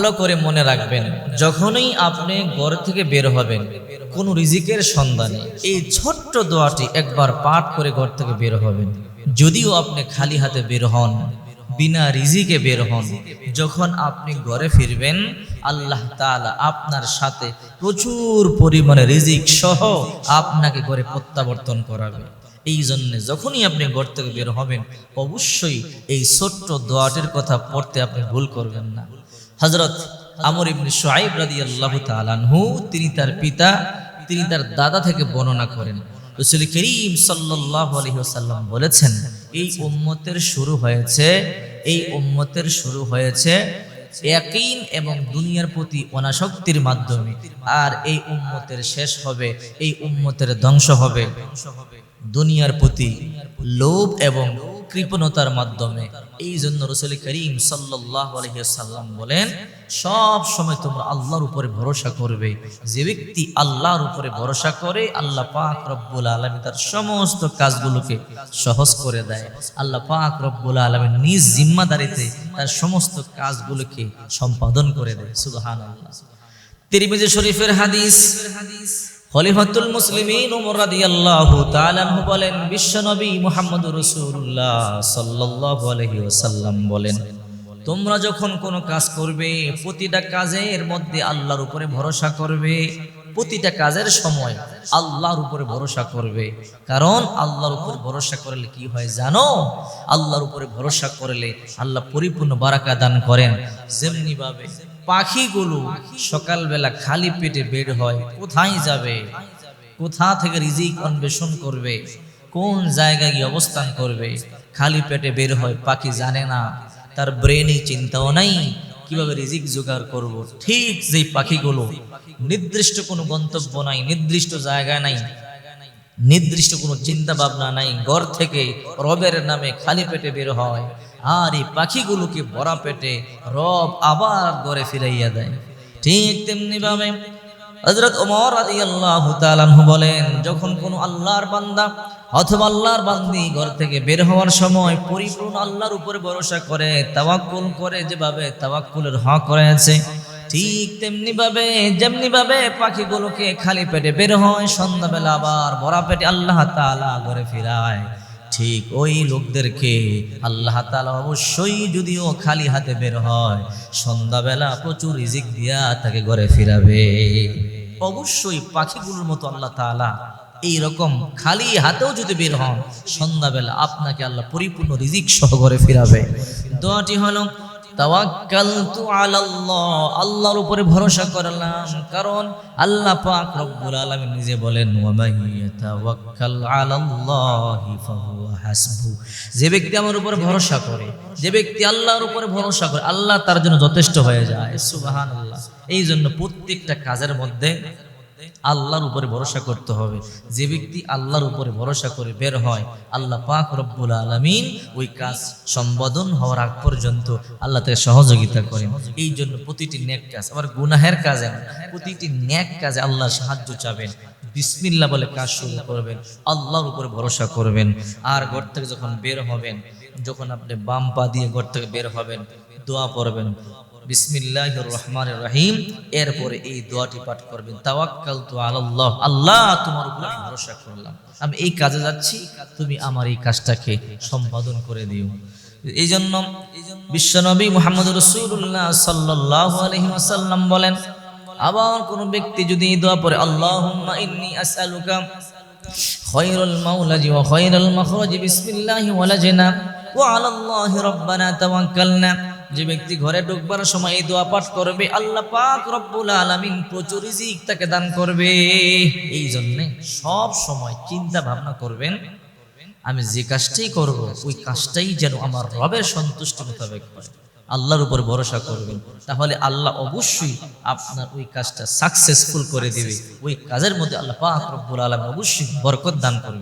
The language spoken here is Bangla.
ভালো করে মনে রাখবেন, যখনই আপনি ঘর থেকে বের হবেন, কোন রিজিকের সন্ধানে এই ছোট্ট দোয়াটি একবার পাঠ করে ঘর থেকে বের হবেন। যদিও আপনি খালি হাতে বের হন, বিনা রিজিকে বের হন, যখন আপনি ঘরে ফিরবেন, আল্লাহ তাআলা আপনার সাথে প্রচুর পরিমাণে রিজিক সহ আপনাকে ঘরে প্রত্যাবর্তন করাবে। এই জন্য যখনই আপনি ঘর থেকে বের হবেন, অবশ্যই এই ছোট্ট দোয়াটির কথা পড়তে আপনি ভুল করবেন না। হজরত আমর ইবনে সোয়াইব রাদি আল্লাহ তালানহু তিনি তার পিতা, তিনি তার দাদা থেকে বর্ণনা করেন। রসুল করিম সাল্লাহ আলহিহাল্লাম বলেছেন, এই উম্মতের শুরু হয়েছে, এই উম্মতের শুরু হয়েছে ইয়াকিন এবং দুনিয়ার প্রতি অনাসক্তির মাধ্যমে, আর এই উম্মতের শেষ হবে, এই উম্মতের ধ্বংস হবে। দুনিয়ার প্রতি লোভ এবং কৃপণতার মাধ্যমে। এই জন্য রসুল করিম সাল্লাহ আলহিসাল্লাম বলেন, সব সময় তোমরা আল্লাহর উপরে ভরসা করবে। যে ব্যক্তি আল্লাহর উপরে ভরসা করে, আল্লাহ পাক রব্বুল আলমী তার সমস্ত কাজগুলোকে সহজ করে দেয়। আল্লাহ পাক রব্বুল আলমী নিজ জিম্মাদারিতে তার সমস্ত কাজগুলোকে সম্পাদন করে দেয়। সুবহান আল্লাহ তিরমিজি শরীফের হাদিস খলিফাতুল মুসলিমিন ওমর রাদিয়াল্লাহু তাআলা বলেন, বিশ্বনবী মুহাম্মদুর রাসূলুল্লাহ সাল্লাল্লাহু আলাইহি ওয়াসাল্লাম বলেন, তোমরা যখন কোনো কাজ করবে, প্রতিটা কাজের মধ্যে আল্লাহর উপরে ভরসা করবে। প্রতিটা কাজের সময় আল্লাহর উপরে ভরসা করবে। কারণ আল্লাহর উপরে ভরসা করলে কি হয় জানো? আল্লাহর উপরে ভরসা করলে আল্লাহ পরিপূর্ণ বারাকা দান করেন। যেমনি ভাবে পাখিগুলো সকালবেলা খালি পেটে বের হয়, কোথায় যাবে? কোথা থেকে রিজিক অন্বেষণ করবে? কোন জায়গায় গিয়ে অবস্থান করবে? খালি পেটে বের হয়, পাখি জানে না। তার ব্রেনে চিন্তাও নাই, কীভাবে রিজিক জোগাড় করব? ঠিক যেই পাখিগুলো, নির্দিষ্ট কোনো গন্তব্য নাই, নির্দিষ্ট জায়গা নাই নির্দিষ্ট কোনো চিন্তা ভাবনা নাই। ঘর থেকে রবের নামে খালি পেটে বের হয় আর এই পাখিগুলোকে ভরা পেটে রব আবার ঘরে ফিরাইয়া দেয়। ঠিক তেমনি ভাবে হজরত ওমর তাআলা আনহু বলেন, যখন কোনো আল্লাহর বান্দা অথবা আল্লাহর বান্দি ঘর থেকে বের হওয়ার সময় পরিপূর্ণ আল্লাহর উপরে ভরসা করে, তাওয়াক্কুল করে, যেভাবে তাওয়াক্কুলের হক রয়েছে ঠিক তেমনি ভাবে, যেমনি ভাবে পাখিগুলোকে খালি পেটে বের হয়, সন্ধ্যাবেলা আবার ভরা পেটে আল্লাহ তাআলা ঘরে ফিরায়। ঠিক ওই লোকদেরকে আল্লাহ তালা অবশ্যই যদিও খালি হাতে বের হয়, সন্ধ্যাবেলা প্রচুর রিজিক দিয়া তাকে ঘরে ফিরাবে। অবশ্যই পাখিগুলোর মতো আল্লাহ তাআলা এই রকম খালি হাতেও যদি বের হন, সন্ধ্যাবেলা আপনাকে আল্লাহ পরিপূর্ণ রিজিক সহ ঘরে ফিরাবে। দোয়াটি হলো তাওয়াক্কালতু আলাল্লাহ, আল্লাহর উপরে ভরসা করলাম। কারণ আল্লাহ পাক রব্বুল আলামিন নিজে বলেন ওয়া মান ইয়াতাওয়াক্কাল আলাল্লাহি ফাহুয়া যে ব্যক্তি আমার উপরে ভরসা করে, যে ব্যক্তি আল্লাহর উপরে ভরসা করে, আল্লাহ তার জন্য যথেষ্ট হয়ে যায়। সুবহানাল্লাহ। এই জন্য প্রত্যেকটা কাজের মধ্যে আল্লাহর উপরে ভরসা করতে হবে। যে ব্যক্তি আল্লাহর উপরে ভরসা করে বের হয়, আল্লাহ পাক রব্বুল আলমিন ওই কাজ সম্বোধন হওয়ার আগ পর্যন্ত আল্লাহ তাকে সহযোগিতা করেন। এই জন্য প্রতিটি ন্যাক কাজ, আবার গুনাহের কাজে প্রতিটি নেক কাজে আল্লাহ সাহায্য চাবেন। বিসমিল্লা বলে কাজ শুরু করবেন, আল্লাহর উপরে ভরসা করবেন। আর ঘর থেকে যখন বের হবেন, যখন আপনি বাম পা দিয়ে ঘর থেকে বের হবেন, দোয়া পড়বেন বিসমিল্লাহ রহমান রহিম। এরপরে এই দোয়াটি পাঠ করবেন। তাওয়াক্কাল তো আল্লাহ আল্লাহ তোমার উপর ভরসা করলাম। আমি এই কাজে যাচ্ছি, তুমি আমার এই কাজটাকে সম্পাদন করে দিও। এই জন্য বিশ্বনবী মোহাম্মদ রসুল্লাহ সাল্লাহ আলহিম আসাল্লাম বলেন, আবার কোন ব্যক্তি যদি এই দোয়া পড়ে, আল্লাহুম্মা ইন্নী আসআলুকা খায়রুল মাওলাজি ওয়া খায়রুল মাখরাজি, বিসমিল্লাহি ওয়ালাজনা, ওয়া আলাল্লাহি রাব্বানা তাওয়াক্কালনা। যে ব্যক্তি ঘরে ঢুকবার সময় এই দোয়া পাঠ করবে, আল্লাহ পাক রব্বুল আলামিন প্রচুর রিজিক তাকে দান করবে। এই জন্য সব সময় চিন্তা ভাবনা করবেন, আমি যে কাজটাই করব, ওই কাজটাই যেন আমার রবের সন্তুষ্টি মোতাবেক হয়। আল্লাহর উপর ভরসা করবেন, তাহলে আল্লাহ অবশ্যই আপনার ওই কাজটা সাকসেসফুল করে দিবে। ওই কাজের মধ্যে আল্লাহ পাক রব্বুল আলম অবশ্যই বরকত দান করবে